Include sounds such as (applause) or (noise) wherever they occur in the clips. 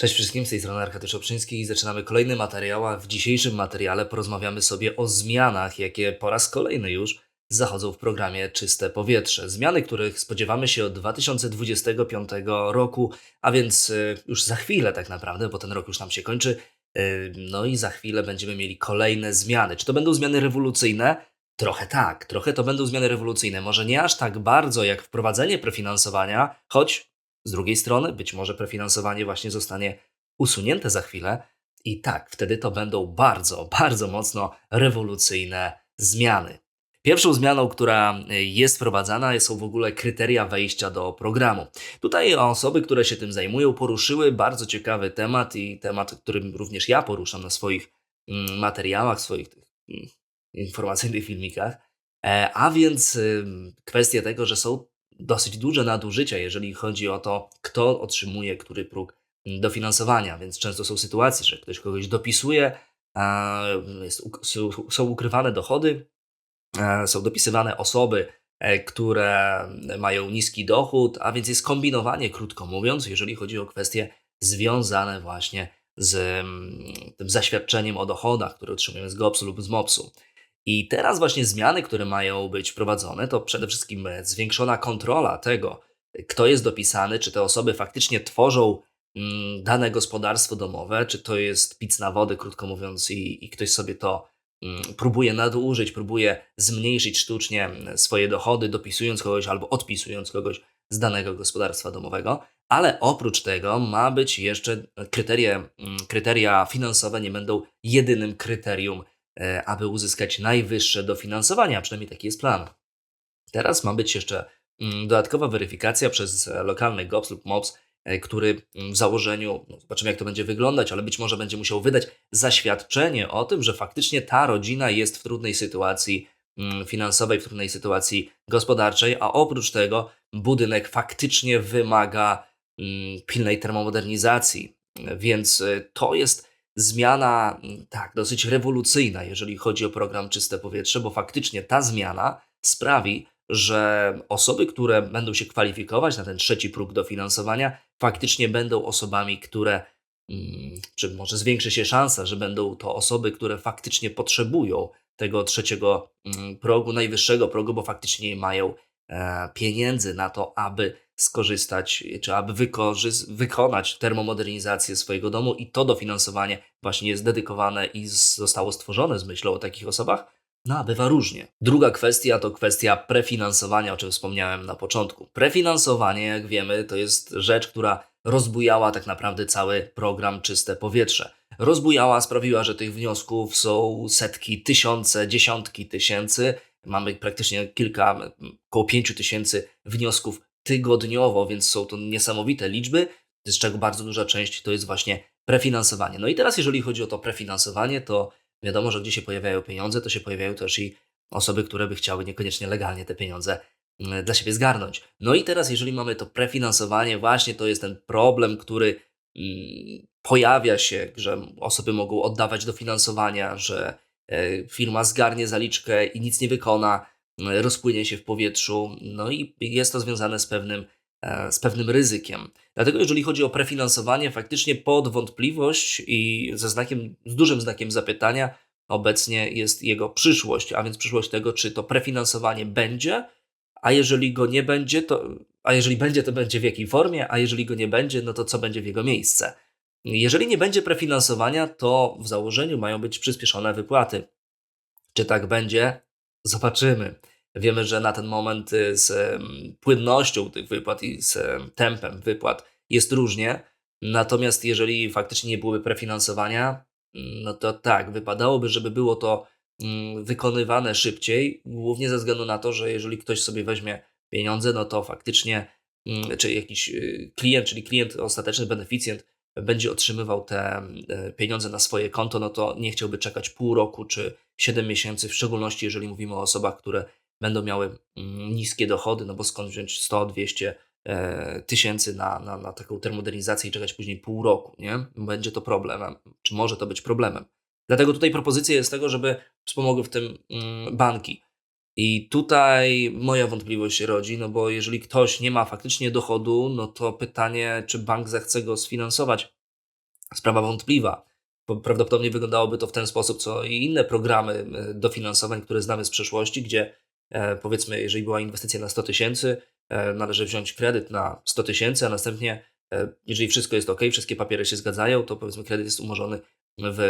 Cześć wszystkim, z tej strony Arkadiusz Oprzyński i zaczynamy kolejny materiał, a w dzisiejszym materiale porozmawiamy sobie o zmianach, jakie po raz kolejny już zachodzą w programie Czyste Powietrze. Zmiany, których spodziewamy się od 2025 roku, a więc y, już za chwilę tak naprawdę, bo ten rok już nam się kończy, y, no i za chwilę będziemy mieli kolejne zmiany. Czy to będą zmiany rewolucyjne? Trochę tak, trochę to będą zmiany rewolucyjne. Może nie aż tak bardzo jak wprowadzenie prefinansowania, choć z drugiej strony, być może prefinansowanie właśnie zostanie usunięte za chwilę, i tak, wtedy to będą bardzo, bardzo mocno rewolucyjne zmiany. Pierwszą zmianą, która jest wprowadzana, są w ogóle kryteria wejścia do programu. Tutaj osoby, które się tym zajmują, poruszyły bardzo ciekawy temat i temat, którym również ja poruszam na swoich mm, materiałach, swoich tych mm, informacyjnych filmikach, e, a więc kwestia tego, że są dosyć duże nadużycia, jeżeli chodzi o to, kto otrzymuje który próg dofinansowania, więc często są sytuacje, że ktoś kogoś dopisuje, jest, są ukrywane dochody, są dopisywane osoby, e, które mają niski dochód, a więc jest kombinowanie, krótko mówiąc, jeżeli chodzi o kwestie związane właśnie z tym zaświadczeniem o dochodach, które otrzymujemy z GOPS-u lub z MOPS-u. I teraz właśnie zmiany, które mają być wprowadzone, to przede wszystkim e, zwiększona kontrola tego, kto jest dopisany, czy te osoby faktycznie tworzą mm, dane gospodarstwo domowe, czy to jest pic na wodę, krótko mówiąc, i, i ktoś sobie to mm, próbuje nadużyć, próbuje zmniejszyć sztucznie mm, swoje dochody, dopisując kogoś albo odpisując kogoś z danego gospodarstwa domowego. Ale oprócz tego ma być jeszcze kryteria, kryteria finansowe nie będą jedynym kryterium E, aby uzyskać najwyższe dofinansowanie, a przynajmniej taki jest plan. Teraz ma być jeszcze mm, dodatkowa weryfikacja przez lokalny GOPS lub MOPS, e, który w założeniu, no zobaczymy jak to będzie wyglądać, ale być może będzie musiał wydać zaświadczenie o tym, że faktycznie ta rodzina jest w trudnej sytuacji mm, finansowej, w trudnej sytuacji gospodarczej, a oprócz tego budynek faktycznie wymaga mm, pilnej termomodernizacji. Więc e, to jest zmiana, mm, tak, dosyć rewolucyjna, jeżeli chodzi o program Czyste Powietrze, bo faktycznie ta zmiana sprawi, że osoby, które będą się kwalifikować na ten trzeci próg dofinansowania, faktycznie będą osobami, które, mm, czy może zwiększy się szansa, że będą to osoby, które faktycznie potrzebują tego trzeciego mm, progu, najwyższego progu, bo faktycznie mają pieniędzy na to, aby skorzystać, czy aby wykonać termomodernizację swojego domu i to dofinansowanie właśnie jest dedykowane i zostało stworzone z myślą o takich osobach? No, bywa różnie. Druga kwestia to kwestia prefinansowania, o czym wspomniałem na początku. Prefinansowanie, jak wiemy, to jest rzecz, która rozbujała tak naprawdę cały program Czyste Powietrze. Rozbujała, sprawiła, że tych wniosków są setki, tysiące, dziesiątki tysięcy. Mamy praktycznie kilka, około pięciu tysięcy wniosków tygodniowo, więc są to niesamowite liczby, z czego bardzo duża część to jest właśnie prefinansowanie. No i teraz, jeżeli chodzi o to prefinansowanie, to wiadomo, że gdzie się pojawiają pieniądze, to się pojawiają też i osoby, które by chciały niekoniecznie legalnie te pieniądze mm, dla siebie zgarnąć. No i teraz, jeżeli mamy to prefinansowanie, właśnie to jest ten problem, który mm, pojawia się, że osoby mogą oddawać dofinansowania, że e, firma zgarnie zaliczkę i nic nie wykona, rozpłynie się w powietrzu, no i jest to związane z pewnym, e, z pewnym ryzykiem. Dlatego, jeżeli chodzi o prefinansowanie, faktycznie pod wątpliwość i ze znakiem, z dużym znakiem zapytania obecnie jest jego przyszłość, a więc przyszłość tego, czy to prefinansowanie będzie, a jeżeli go nie będzie, to, a jeżeli będzie, to będzie w jakiej formie, a jeżeli go nie będzie, no to co będzie w jego miejsce. Jeżeli nie będzie prefinansowania, to w założeniu mają być przyspieszone wypłaty. Czy tak będzie? Zobaczymy. Wiemy, że na ten moment y, z płynnością tych wypłat i z tempem wypłat jest różnie. Natomiast jeżeli faktycznie nie byłoby prefinansowania, mm, no to tak, wypadałoby, żeby było to mm, wykonywane szybciej, głównie ze względu na to, że jeżeli ktoś sobie weźmie pieniądze, no to faktycznie, mm, czy jakiś y, klient, czyli klient, ostateczny beneficjent, będzie otrzymywał te e, pieniądze na swoje konto, no to nie chciałby czekać pół roku czy 7 miesięcy, w szczególności jeżeli mówimy o osobach, które będą miały mm, niskie dochody, no bo skąd wziąć 100, 200 e, tysięcy na, na, na taką termodernizację i czekać później pół roku, nie? Będzie to problemem, czy może to być problemem. Dlatego tutaj propozycja jest tego, żeby wspomogły w tym mm, banki. I tutaj moja wątpliwość się rodzi, no bo jeżeli ktoś nie ma faktycznie dochodu, no to pytanie, czy bank zechce go sfinansować sprawa wątpliwa. Bo Prawdopodobnie wyglądałoby to w ten sposób, co i inne programy e, dofinansowań, które znamy z przeszłości, gdzie e, powiedzmy, jeżeli była inwestycja na 100 tysięcy, e, należy wziąć kredyt na 100 tysięcy, a następnie, jeżeli wszystko jest ok, wszystkie papiery się zgadzają, to powiedzmy kredyt jest umorzony w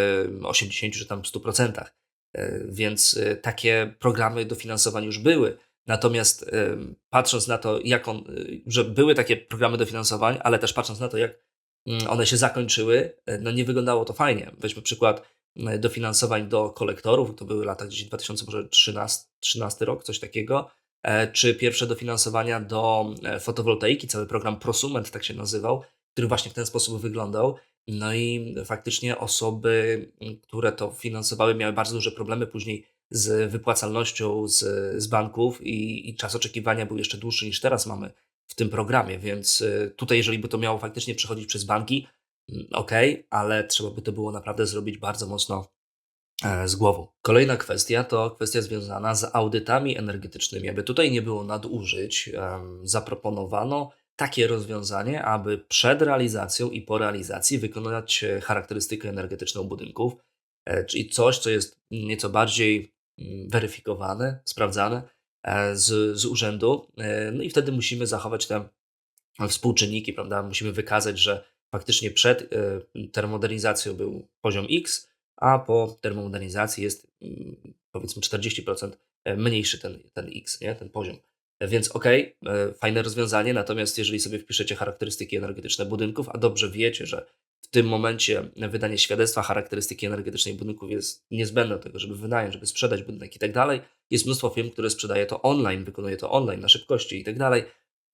80 czy tam 100%. E, Więc e, takie programy dofinansowań już były. Natomiast e, patrząc na to, jak on, że były takie programy dofinansowań, ale też patrząc na to, jak mm, one się zakończyły, no nie wyglądało to fajnie. Weźmy przykład dofinansowań do kolektorów, to były lata gdzieś 2013 13 rok, coś takiego, czy pierwsze dofinansowania do fotowoltaiki, cały program Prosument tak się nazywał, który właśnie w ten sposób wyglądał. No i faktycznie osoby, które to finansowały, miały bardzo duże problemy później z wypłacalnością z, z banków i, i czas oczekiwania był jeszcze dłuższy niż teraz mamy w tym programie, więc y, tutaj jeżeli by to miało faktycznie przechodzić przez banki, ok, ale trzeba by to było naprawdę zrobić bardzo mocno e, z głową. Kolejna kwestia to kwestia związana z audytami energetycznymi. Aby tutaj nie było nadużyć, zaproponowano takie rozwiązanie, aby przed realizacją i po realizacji wykonać e, charakterystykę energetyczną budynków, e, czyli coś, co jest nieco bardziej mm, weryfikowane, sprawdzane e, z, z urzędu. No i wtedy musimy zachować te współczynniki, prawda? Musimy wykazać, że faktycznie przed termomodernizacją był poziom X, a po termomodernizacji jest mm, powiedzmy 40% mniejszy ten, ten X, nie? ten poziom. Więc okej, e, fajne rozwiązanie, natomiast jeżeli sobie wpiszecie charakterystyki energetyczne budynków, a dobrze wiecie, że w tym momencie wydanie świadectwa charakterystyki energetycznej budynków jest niezbędne do tego, żeby wynająć, żeby sprzedać budynek i tak dalej. Jest mnóstwo firm, które sprzedaje to online, wykonuje to online na szybkości i tak dalej.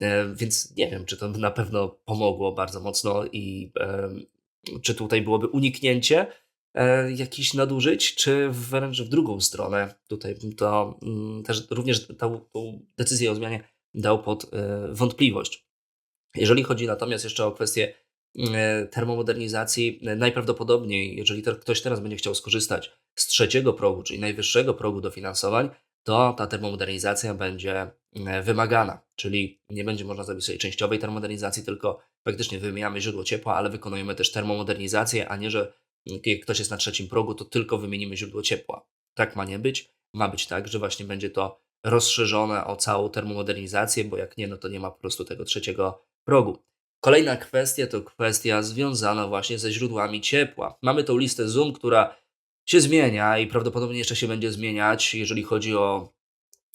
E, Więc nie wiem, czy to na pewno pomogło bardzo mocno i em, czy tutaj byłoby uniknięcie e, jakichś nadużyć, czy wręcz w drugą stronę. Tutaj to mm, też również tą, tą decyzję o zmianie dał pod e, wątpliwość. Jeżeli chodzi natomiast jeszcze o kwestię e, termomodernizacji, e, najprawdopodobniej, jeżeli ktoś teraz będzie chciał skorzystać z trzeciego progu, czyli najwyższego progu dofinansowań, to ta termomodernizacja będzie e, wymagana, czyli nie będzie można zrobić sobie częściowej termomodernizacji, tylko faktycznie wymieniamy źródło ciepła, ale wykonujemy też termomodernizację, a nie, że jak ktoś jest na trzecim progu, to tylko wymienimy źródło ciepła. Tak ma nie być. Ma być tak, że właśnie będzie to rozszerzone o całą termomodernizację, bo jak nie, no to nie ma po prostu tego trzeciego progu. Kolejna kwestia to kwestia związana właśnie ze źródłami ciepła. Mamy tą listę Zoom, która się zmienia i prawdopodobnie jeszcze się będzie zmieniać, jeżeli chodzi o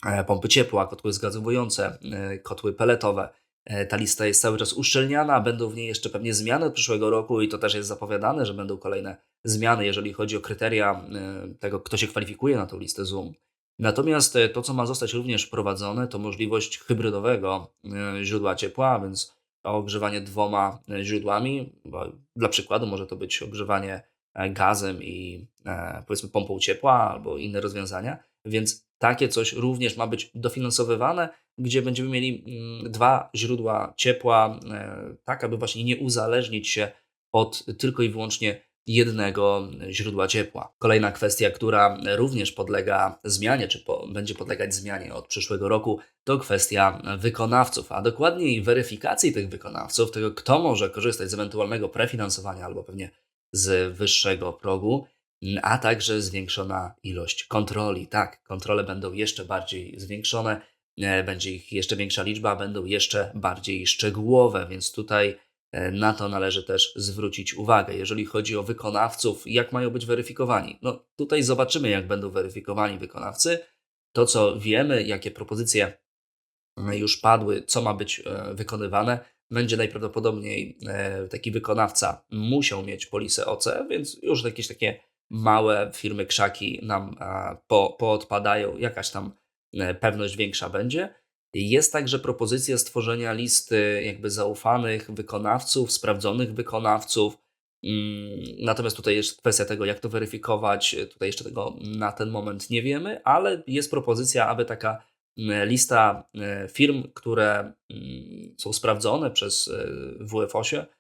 e, pompy ciepła, kotły zgazowujące, e, kotły peletowe. E, Ta lista jest cały czas uszczelniana, będą w niej jeszcze pewnie zmiany od przyszłego roku i to też jest zapowiadane, że będą kolejne zmiany, jeżeli chodzi o kryteria e, tego, kto się kwalifikuje na tą listę Zoom. Natomiast e, to, co ma zostać również wprowadzone, to możliwość hybrydowego źródła ciepła, więc ogrzewanie dwoma źródłami. Dla przykładu może to być ogrzewanie gazem i powiedzmy pompą ciepła albo inne rozwiązania. Więc takie coś również ma być dofinansowywane, gdzie będziemy mieli mm, dwa źródła ciepła, e, tak aby właśnie nie uzależnić się od tylko i wyłącznie jednego źródła ciepła. Kolejna kwestia, która również podlega zmianie, czy po, będzie podlegać zmianie od przyszłego roku, to kwestia wykonawców, a dokładniej weryfikacji tych wykonawców, tego kto może korzystać z ewentualnego prefinansowania albo pewnie z wyższego progu, a także zwiększona ilość kontroli. Tak, kontrole będą jeszcze bardziej zwiększone, e, będzie ich jeszcze większa liczba, będą jeszcze bardziej szczegółowe, więc tutaj e, na to należy też zwrócić uwagę. Jeżeli chodzi o wykonawców, jak mają być weryfikowani? No tutaj zobaczymy, jak będą weryfikowani wykonawcy. To, co wiemy, jakie propozycje już padły, co ma być e, wykonywane, będzie najprawdopodobniej e, taki wykonawca musiał mieć polisę OC, więc już jakieś takie małe firmy krzaki nam po, poodpadają, jakaś tam e, pewność większa będzie. Jest także propozycja stworzenia listy jakby zaufanych wykonawców, sprawdzonych wykonawców. Mm, Natomiast tutaj jest kwestia tego, jak to weryfikować. Tutaj jeszcze tego na ten moment nie wiemy, ale jest propozycja, aby taka mm, lista e, firm, które mm, są sprawdzone przez e, WFOŚ-ie, e,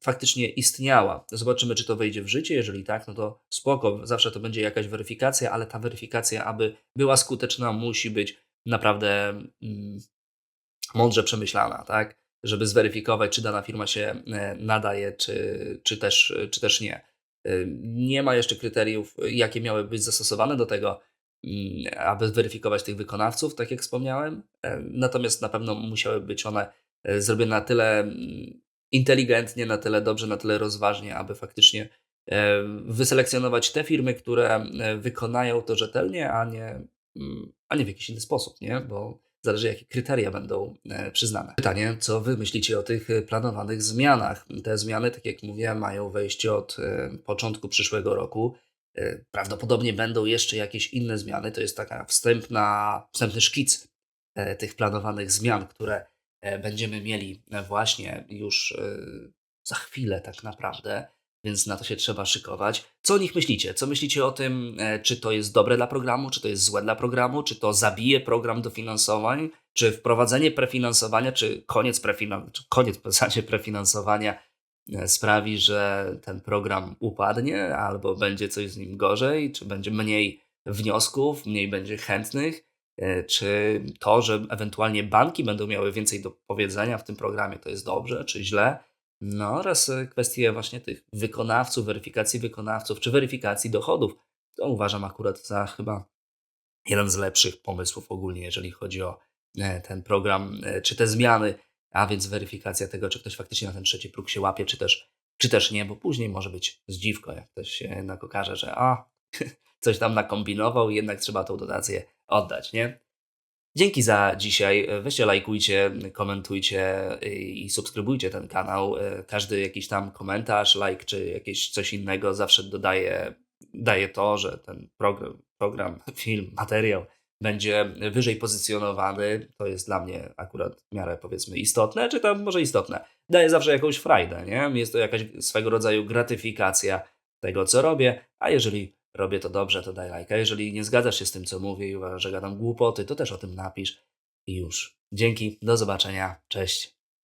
faktycznie istniała. Zobaczymy, czy to wejdzie w życie. Jeżeli tak, no to spoko, zawsze to będzie jakaś weryfikacja, ale ta weryfikacja, aby była skuteczna, musi być naprawdę mm, mądrze przemyślana, tak? żeby zweryfikować, czy dana firma się e, nadaje, czy, czy, też, czy też nie. E, Nie ma jeszcze kryteriów, jakie miały być zastosowane do tego, mm, aby zweryfikować tych wykonawców, tak jak wspomniałem. E, Natomiast na pewno musiały być one e, zrobione na tyle mm, inteligentnie, na tyle dobrze, na tyle rozważnie, aby faktycznie e, wyselekcjonować te firmy, które e, wykonają to rzetelnie, a nie, mm, a nie w jakiś inny sposób, nie? Bo zależy, jakie kryteria będą e, przyznane. Pytanie, co wy myślicie o tych planowanych zmianach? Te zmiany, tak jak mówię, mają wejść od początku przyszłego roku. Prawdopodobnie będą jeszcze jakieś inne zmiany. To jest taka wstępna, wstępny szkic tych planowanych zmian, które będziemy mieli e, właśnie już e, za chwilę, tak naprawdę. Więc na to się trzeba szykować. Co o nich myślicie? Co myślicie o tym, e, czy to jest dobre dla programu, czy to jest złe dla programu, czy to zabije program dofinansowań, czy wprowadzenie prefinansowania, czy koniec, prefinan- czy koniec (laughs) prefinansowania e, sprawi, że ten program upadnie, albo będzie coś z nim gorzej, czy będzie mniej wniosków, mniej będzie chętnych, e, czy to, że ewentualnie banki będą miały więcej do powiedzenia w tym programie, to jest dobrze, czy źle. No oraz e, kwestie właśnie tych wykonawców, weryfikacji wykonawców, czy weryfikacji dochodów. To uważam akurat za chyba jeden z lepszych pomysłów ogólnie, jeżeli chodzi o e, ten program, e, czy te zmiany, a więc weryfikacja tego, czy ktoś faktycznie na ten trzeci próg się łapie, czy też, czy też nie, bo później może być zdziwko, jak ktoś się jednak okaże, że a, (laughs) coś tam nakombinował jednak trzeba tą dotację oddać, nie? Dzięki za dzisiaj. Weźcie, lajkujcie, komentujcie i subskrybujcie ten kanał. Każdy jakiś tam komentarz, like czy jakieś coś innego zawsze dodaje daje to, że ten program, program, (laughs) film, materiał będzie wyżej pozycjonowany. To jest dla mnie akurat w miarę powiedzmy istotne, czy tam może istotne. Daje zawsze jakąś frajdę, nie? Jest to jakaś swego rodzaju gratyfikacja tego, co robię, a jeżeli robię to dobrze, to daj lajka. Jeżeli nie zgadzasz się z tym, co mówię i uważasz, że gadam głupoty, to też o tym napisz i już. Dzięki, do zobaczenia, cześć.